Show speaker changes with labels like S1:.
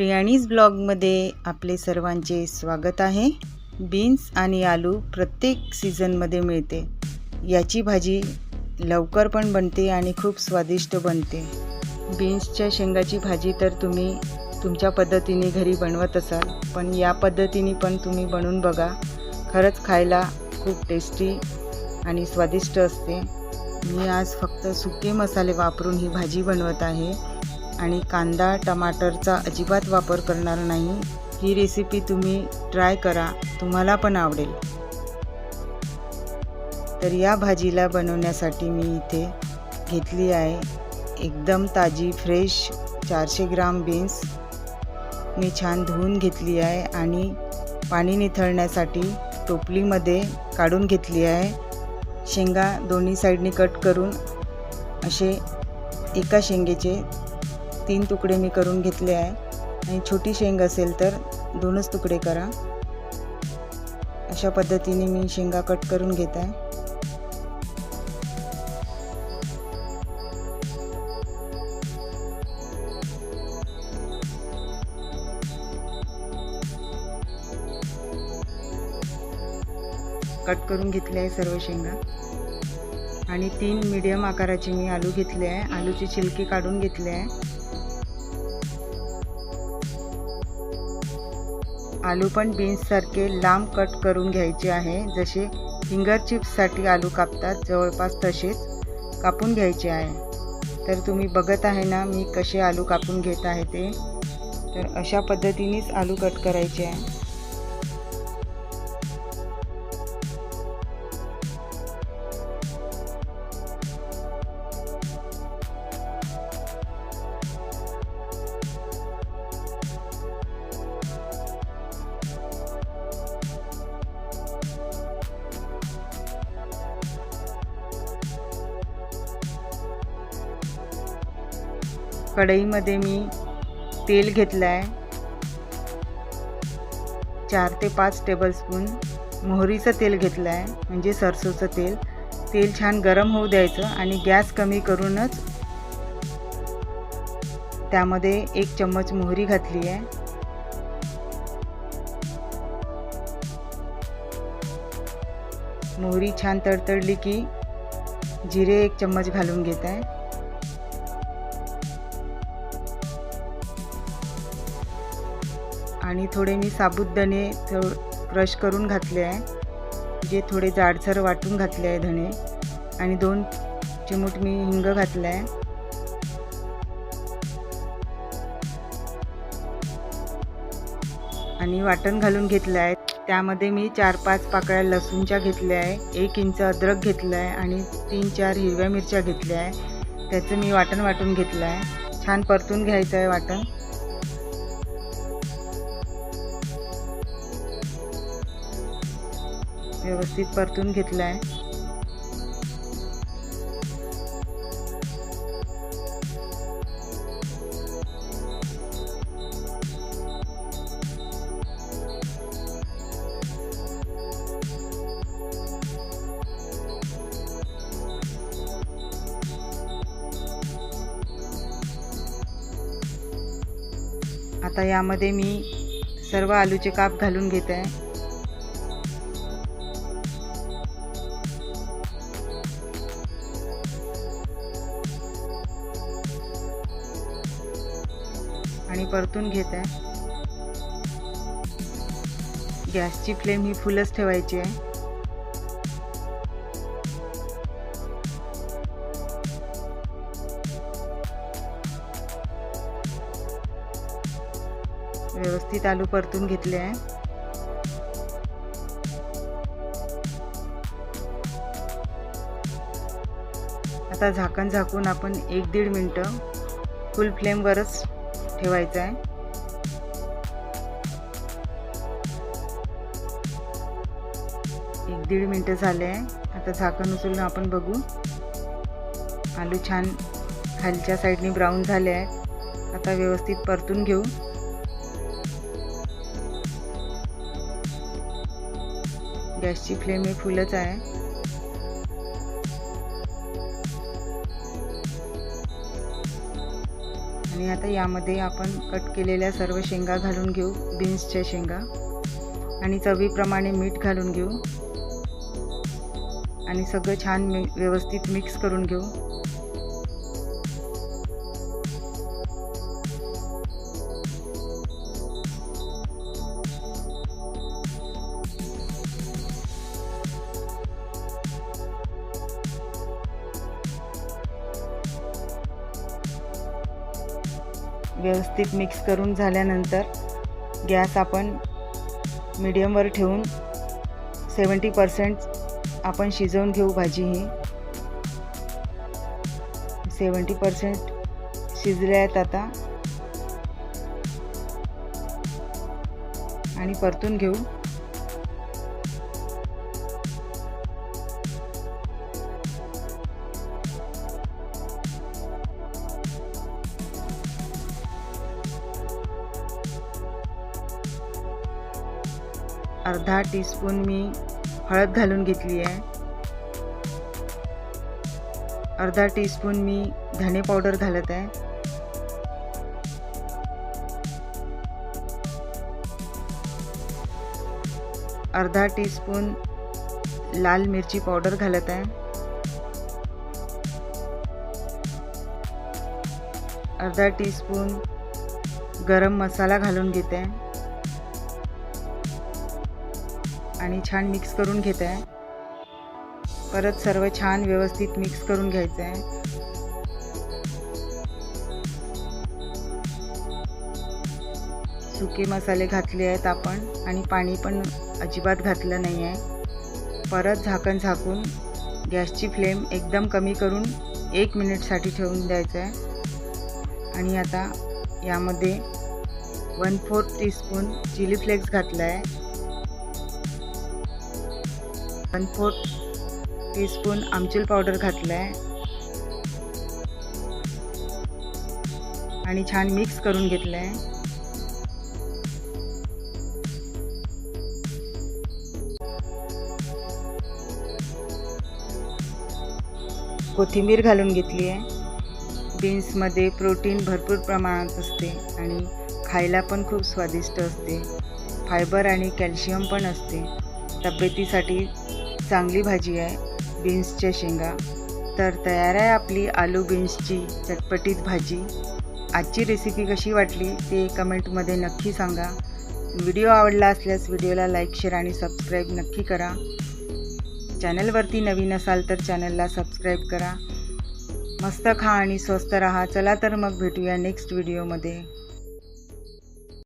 S1: प्रियाणीज ब्लॉगमध्ये आपले सर्वांचे स्वागत आहे. बीन्स आणि आलू प्रत्येक सीझनमध्ये मिळते. याची भाजी लवकर पण बनते आणि खूप स्वादिष्ट बनते. बीन्सच्या शेंगाची भाजी तर तुम्ही तुमच्या पद्धतीने घरी बनवत असाल पण या पद्धतीने पण तुम्ही बनवून बघा. खरंच खायला खूप टेस्टी आणि स्वादिष्ट असते. मी आज फक्त सुके मसाले वापरून ही भाजी बनवत आहे. आणि कांदा टमाटरचा अजिबात वापर करणार नाही. ही रेसिपी तुम्ही ट्राय करा. तुम्हाला पण आवडेल. तर या भाजीला बनवण्यासाठी मी इथे घेतली आहे एकदम ताजी फ्रेश चारशे ग्राम बीन्स मी छान धुवून घेतली आहे आणि पाणी निथळण्यासाठी टोपलीमध्ये काढून घेतली आहे. शेंगा दोन्ही साईडनी कट करून असे एका शेंगेचे तीन तुकडे मी करून घेतले आहे. आणि छोटी शेंग असेल तर दोनच तुकडे करा. अशा पद्धतीने मी शेंगा कट करून घेत आहे. कट करून घेतले आहे सर्व शेंगा. आणि तीन मीडियम आकाराचे मी आलू घेतले आहे. आलूची छिलकी काढून घेतले आहे. आलू पण बीन्ससारखे लांब कट करून घ्यायचे आहे. जसे फिंगर चिप्ससाठी आलू कापतात जवळपास तसेच कापून घ्यायचे आहे. तर तुम्ही बघत आहे ना मी कसे आलू कापून घेत आहे ते. तर अशा पद्धतीनेच आलू कट करायचे आहे. कढईमध्ये मी तेल घेतलं आहे चार ते पाच टेबलस्पून मोहरीचं तेल घेतलं आहे म्हणजे सरसोचं तेल. तेल छान गरम होऊ द्यायचं आणि गॅस कमी करूनच त्यामध्ये एक चम्मच मोहरी घातली आहे. मोहरी छान तडतडली की जिरे एक चम्मच घालून घेत आहे. आणि थोडे मी साबुत थोड क्रश करून घातले आहे. जे थोडे जाडसर वाटून घातले आहे धणे. आणि दोन चिमूट मी हिंग घातलं आहे. आणि वाटण घालून घेतलं आहे. त्यामध्ये मी चार पाच पाकळ्या लसूणच्या घेतल्या आहे. एक इंच अद्रक घेतलं आहे आणि तीन चार हिरव्या मिरच्या घेतल्या आहे. त्याचं मी वाटण वाटून घेतलं आहे. छान परतून घ्यायचं आहे वाटण. व्यवस्थित परतून घेतलं आहे आता यामध्ये मी सर्व आलूचे काप घालून घेत. आहे परतून घेत आहे. गॅसची फ्लेम ही फुलच ठेवायची आहे. व्यवस्थित आलू परतून घेतले आहे. आता झाकण झाकून आपण एक दीड मिनटं फुल फ्लेमवरच ठेवायचं आहे एक दीड मिनटं झाले आहे. आता झाकण उचलून आपण बघू. आलू छान खालच्या साईडने ब्राऊन झाले आहेत. आता व्यवस्थित परतून घेऊ. गॅसची फ्लेम ही फुलच आहे. आणि आता यामध्ये आपण कट केलेल्या सर्व शेंगा घालून घेऊ बीन्सच्या शेंगा. आणि चवीप्रमाणे मीठ घालून घेऊ. आणि सगळं छान मी व्यवस्थित मिक्स करून घेऊ. व्यवस्थित मिक्स करून झाल्यानंतर गॅस आपण मीडियमवर ठेवून सेवन्टी पर्सेंट आपण शिजवून घेऊ भाजी ही. सेवन्टी पर्सेंट शिजल्या आहेत आता. आणि परतून घेऊ. अर्धा टीस्पून मी हळद घालून घेतली आहे. अर्धा टीस्पून मी धणे पावडर घालत आहे. अर्धा टीस्पून लाल मिरची पावडर घालत आहे. अर्धा टीस्पून गरम मसाला घालून घेते. आहे आणि छान मिक्स करून घेत. आहे परत सर्व छान व्यवस्थित मिक्स करून घ्यायचं. आहे सुके मसाले घातले आहेत आपण आणि पाणी पण अजिबात घातलं नाही आहे परत झाकण झाकून गॅसची फ्लेम एकदम कमी करून एक मिनिटसाठी ठेवून द्यायचं. आहे आणि आता यामध्ये one fourth teaspoon chilli flakes घातला आहे वन फोर्थ टीस्पून आमचूर पावडर घातला आहे आणि छान मिक्स करून घेतलं आहे कोथिंबीर घालून घेतली आहे बीन्समध्ये प्रोटीन भरपूर प्रमाणात असते आणि खायला पण खूप स्वादिष्ट असते. फायबर आणि कॅल्शियम पण असते. तब्येतीसाठी चांगली भाजी आहे बीन्सच्या शेंगा. तर तयार आहे आपली आलू बीन्सची चटपटीत भाजी. आजची रेसिपी कशी वाटली ते कमेंटमध्ये नक्की सांगा. व्हिडिओ आवडला असल्यास व्हिडिओला लाईक शेअर आणि सबस्क्राईब नक्की करा. चॅनलवरती नवीन असाल तर चॅनलला सबस्क्राईब करा. मस्त खा आणि स्वस्त राहा. चला तर मग भेटूया नेक्स्ट व्हिडिओमध्ये